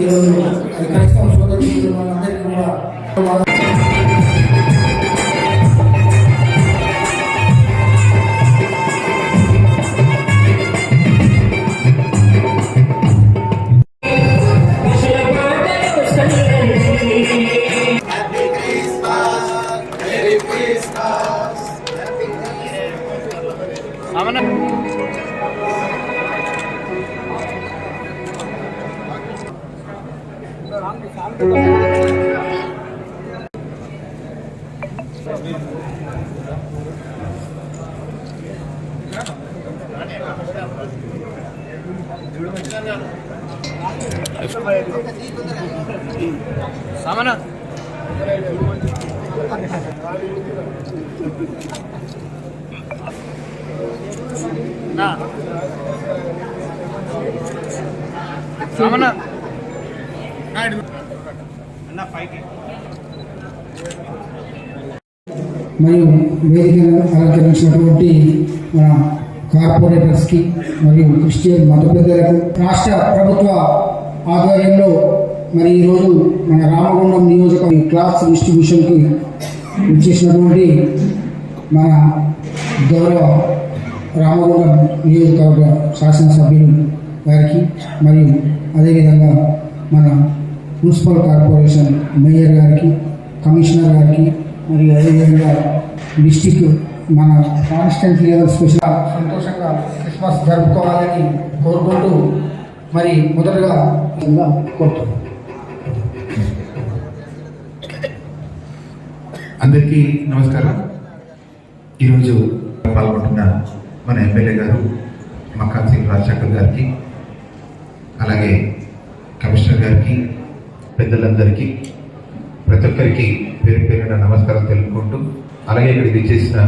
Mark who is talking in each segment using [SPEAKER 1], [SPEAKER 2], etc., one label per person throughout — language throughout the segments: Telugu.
[SPEAKER 1] ఈరోజు క్రైస్తవ సోదరులు మనందరికీ కూడా
[SPEAKER 2] సామనా. నా. సామనా.
[SPEAKER 1] మరియు వేదికను అలంకరించినటువంటి మన కార్పొరేటర్స్కి మరియు క్రిస్టియన్ మత పెద్దలకు రాష్ట్ర ప్రభుత్వ ఆధ్వర్యంలో మరి ఈరోజు మన రామగుండం నియోజకవర్గ క్లాస్ డిస్ట్రిబ్యూషన్కి ఇచ్చేసినటువంటి మన గౌరవ రామగుండం నియోజకవర్గ శాసనసభ్యులు గారికి మరియు అదేవిధంగా మన మున్సిపల్ కార్పొరేషన్ మేయర్ గారికి కమిషనర్ గారికి మరియు అదేవిధంగా డిస్టిక్ మన కాన్స్టెంట్ లెవెల్ స్పెషల్ సంతోషంగా క్రిస్మస్ జరుపుకోవాలని కోరుకుంటూ మరి మొదటగా కోరుతున్నాను
[SPEAKER 3] అందరికీ నమస్కారం. ఈరోజు పాల్గొంటున్న మన ఎమ్మెల్యే గారు మక్కా సింగ్ రాజశేఖర్ గారికి అలాగే పెద్దలందరికీ ప్రతి ఒక్కరికి పేరు పేరున నమస్కారం తెలుపుకుంటూ అలాగే ఇక్కడికి విచ్చేసిన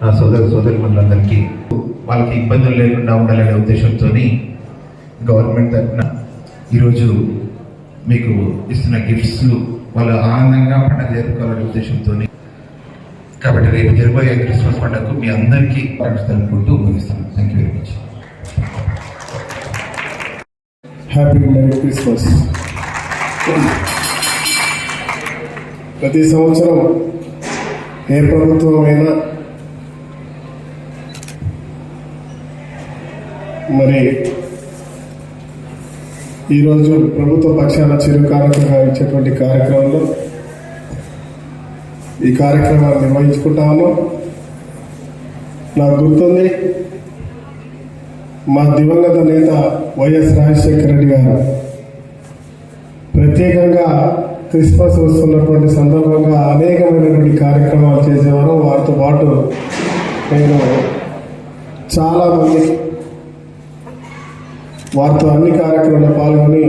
[SPEAKER 3] నా సోదర సోదరిమణులందరికీ వాళ్ళకి ఇబ్బందులు లేకుండా ఉండాలనే ఉద్దేశంతో గవర్నమెంట్ తరఫున ఈరోజు మీకు ఇస్తున్న గిఫ్ట్స్ వాళ్ళు ఆనందంగా పండుగ జరుపుకోవాలనే ఉద్దేశంతో కాబట్టి రేపు జరగబోయే క్రిస్మస్ పండుగకు మీ అందరికీ తెలుపుకుంటూ ముగిస్తాను thank you very much
[SPEAKER 4] happy merry Christmas ప్రతి సంవత్సరం ఏ ప్రభుత్వమైనా మరి ఈరోజు ప్రభుత్వ పక్షాన చిరు కారకంగా ఇచ్చేటువంటి కార్యక్రమంలో ఈ కార్యక్రమాన్ని నిర్వహించుకుంటాము నాకు గుర్తుంది మా దివంగత నేత వైఎస్ రాజశేఖర రెడ్డి గారు ప్రత్యేకంగా క్రిస్మస్ వస్తున్నటువంటి సందర్భంగా అనేకమైనటువంటి కార్యక్రమాలు చేసేవారు. వారితో పాటు నేను చాలా మంది వారితో అన్ని కార్యక్రమాల్లో పాల్గొని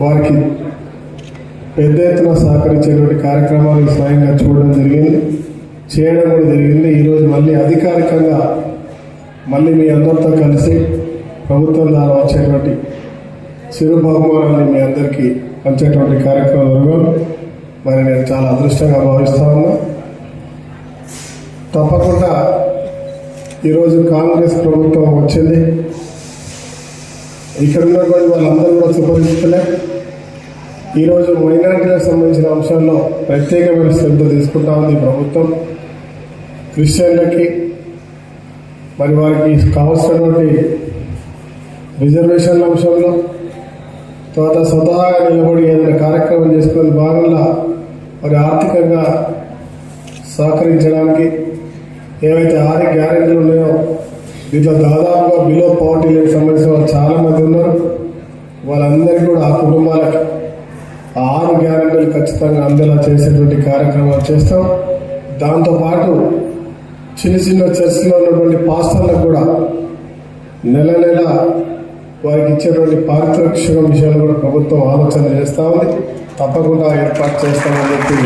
[SPEAKER 4] వారికి పెద్ద ఎత్తున సహకరించేటువంటి కార్యక్రమాలు స్వయంగా చూడడం జరిగింది. చేయడం కూడా జరిగింది. ఈరోజు మళ్ళీ అధికారికంగా మళ్ళీ మీ అందరితో కలిసి ప్రభుత్వం ద్వారా వచ్చేటువంటి చిరు మీ అందరికీ పంచేటువంటి కార్యక్రమంలో మరి నేను చాలా అదృష్టంగా భావిస్తా ఉన్నా. తప్పకుండా ఈరోజు కాంగ్రెస్ ప్రభుత్వం వచ్చింది. ఇక్కడ ఉన్నటువంటి వాళ్ళందరూ కూడా సుపరిచితులే ఈరోజు మైనారిటీలకు సంబంధించిన అంశాల్లో ప్రత్యేకమైన శ్రద్ధ తీసుకుంటా ఉంది ప్రభుత్వం. క్రిస్టియన్లకి మరి వారికి కావాల్సినటువంటి రిజర్వేషన్ల అంశంలో తర్వాత స్వతహాగా నిలబడి ఏదైనా కార్యక్రమం చేసుకునే భాగంలో మరి ఆర్థికంగా సహకరించడానికి ఏవైతే ఆరు గ్యారెంటీలు ఉన్నాయో దీంట్లో దాదాపుగా బిలో పవర్టీ లేని సంబంధించిన వాళ్ళు చాలామంది ఉన్నారు. వాళ్ళందరికీ కూడా ఆ కుటుంబాలకి ఆ ఆరు గ్యారెంటీలు ఖచ్చితంగా అందేలా చేసేటువంటి కార్యక్రమాలు చేస్తాం. దాంతోపాటు చిన్న చిన్న చర్చిలో ఉన్నటువంటి పాస్టర్లకు కూడా నెల నెల వారికి ఇచ్చేటువంటి పారితోషిక విషయాలు కూడా ప్రభుత్వం ఆలోచన చేస్తూ ఉంది. తప్పకుండా ఏర్పాటు చేస్తామని చెప్పి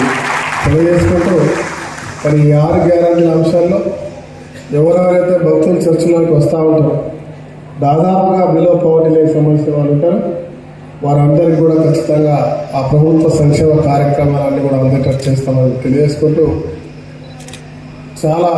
[SPEAKER 4] తెలియజేసుకుంటూ మరి ఈ ఆరు గ్యారంటీల అంశాల్లో ఎవరెవరైతే భక్తులు చర్చలోకి వస్తూ ఉంటారో దాదాపుగా బిలో పవర్టీ లేని సంబంధించిన వాళ్ళు ఉంటారు. వారందరికీ కూడా ఖచ్చితంగా ఆ ప్రభుత్వ సంక్షేమ కార్యక్రమాలన్నీ కూడా అందేటట్టు చేస్తామని తెలియజేసుకుంటూ చాలా